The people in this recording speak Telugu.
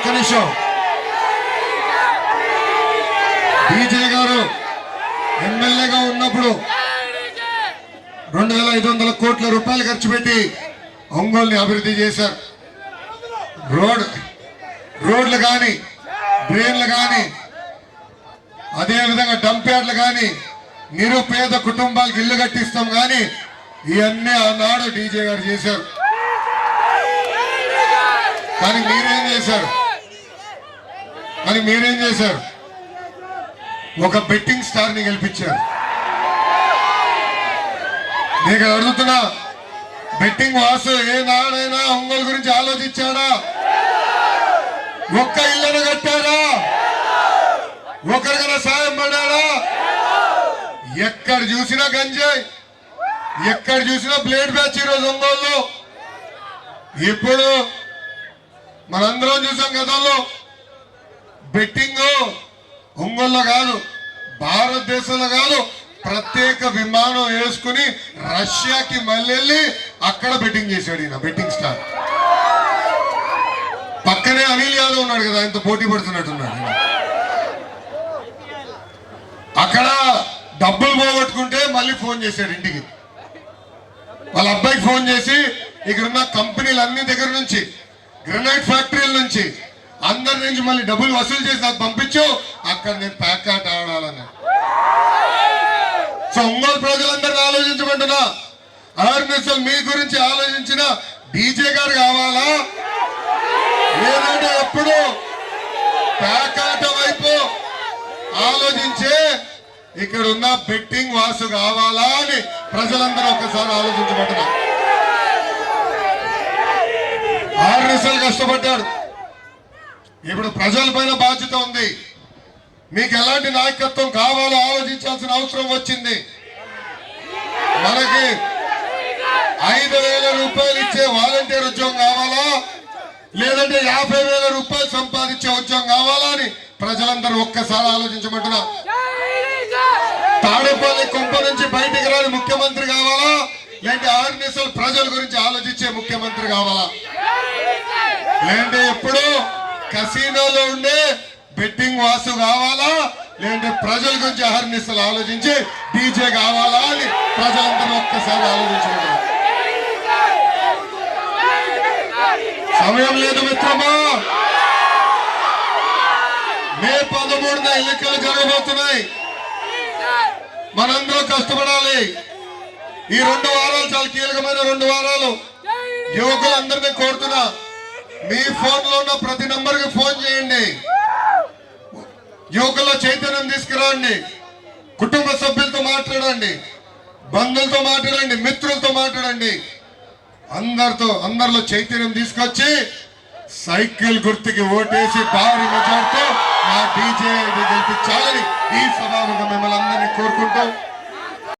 ఒక్క నిమిషం. డీజే గారు ఎమ్మెల్యేగా ఉన్నప్పుడు రెండు వేల ఐదు వందల కోట్ల రూపాయలు ఖర్చు పెట్టి ఒంగోలుని అభివృద్ధి చేశారు. రోడ్ రోడ్లు కానీ డ్రైన్లు కానీ అదేవిధంగా డంప్ యార్డ్లు కానీ నిరుపేద కుటుంబాలకు ఇల్లు కట్టిస్తాం కానీ ఇవన్నీ ఆనాడు డీజే గారు చేశారు. కానీ మీరేం చేశారు? మరి మీరేం చేశారు? ఒక బెట్టింగ్ స్టార్ని గెలిపించారు. నీకు అడుగుతున్నా బెట్టింగ్ వాసు ఏ నాడైనా ఒంగోలు గురించి ఆలోచించాడా? ఒక్క ఇల్లును కట్టారా ఒకరికైనా సాయం పడాడా ఎక్కడ చూసినా గంజాయి ఎక్కడ చూసినా బ్లేడ్ బ్యాచ్ ఈరోజు ఒంగోలు ఇప్పుడు మనందరం చూసాం గతంలో బెట్టింగ్ ఒంగోల్లో కాదు భారతదేశంలో కాదు ప్రత్యేక విమానం వేసుకుని రష్యాకి మళ్ళీ వెళ్ళి అక్కడ బెట్టింగ్ చేశాడు ఈయన బెట్టింగ్ స్టార్. పక్కనే అనిల్ యాదవ్ ఉన్నాడు కదా ఆయనతో పోటీ పడుతున్నట్టున్నాడు అక్కడ డబ్బులు పోగొట్టుకుంటే మళ్ళీ ఫోన్ చేశాడు ఇంటికి. వాళ్ళ అబ్బాయికి ఫోన్ చేసి ఇక్కడున్న కంపెనీలు అన్ని దగ్గర నుంచి గ్రనైట్ ఫ్యాక్టరీల నుంచి అందరి నుంచి మళ్ళీ డబ్బులు వసూలు చేసి నాకు పంపించు. అక్కడ నేను ప్యాక్ ఆట ఆడాలని. సో ఒంగోలు ప్రజలందరినీ ఆలోచించమంటున్నా అవేర్నెస్ మీ గురించి ఆలోచించిన డీజే గారు కావాలా? లేదంటే ఎప్పుడు ప్యాక్ ఆట వైపు ఆలోచించే ఇక్కడ ఉన్న బెట్టింగ్ వాసు కావాలా అని ప్రజలందరూ ఒకసారి ఆలోచించబడ్డారు ఆరు నిమిషాలు కష్టపడ్డాడు. ఇప్పుడు ప్రజలపైన బాధ్యత ఉంది. మీకు ఎలాంటి నాయకత్వం కావాలో ఆలోచించాల్సిన అవసరం వచ్చింది. మనకి ఐదు వేల రూపాయలు ఇచ్చే వాలంటీర్ ఉద్యోగం కావాలా? లేదంటే యాభై వేల రూపాయలు సంపాదించే ఉద్యోగం కావాలా అని ప్రజలందరూ ఒక్కసారి ఆలోచించమంటున్నా. తాడేపల్లి కుంప నుంచి బయటికి రాని ముఖ్యమంత్రి కావాలా? లేదంటే ఆరు ప్రజల గురించి ఆలోచించే ముఖ్యమంత్రి కావాలా? లేదంటే ఎప్పుడు కసీనోలో ఉండే బిడ్డింగ్ వాసు కావాలా? లేదంటే ప్రజల గురించి అహర్నిశలు ఆలోచించి డీజే కావాలా అని ప్రజలందరూ ఒక్కసారి ఆలోచించుకుంటారు సమయం లేదు మిత్రమా? మే పదమూడున ఎన్నికలు జరగబోతున్నాయి. మనందరూ కష్టపడాలి. ఈ రెండు వారాలు చాలా కీలకమైన రెండు వారాలు. యువకులందరినీ కోరుతున్నా. మీ ఫోన్లో ఉన్న ప్రతి నంబర్కి ఫోన్ చేయండి. యువకుల్లో చైతన్యం తీసుకురండి. కుటుంబ సభ్యులతో మాట్లాడండి. బంధువులతో మాట్లాడండి. మిత్రులతో మాట్లాడండి. అందరితో అందరిలో చైతన్యం తీసుకొచ్చి సైకిల్ గుర్తుకి ఓటేసి భారీ మెజార్టీతో మా డీజే గెలిపించాలని ఈ సభాముఖం మిమ్మల్ని అందరినీ కోరుకుంటూ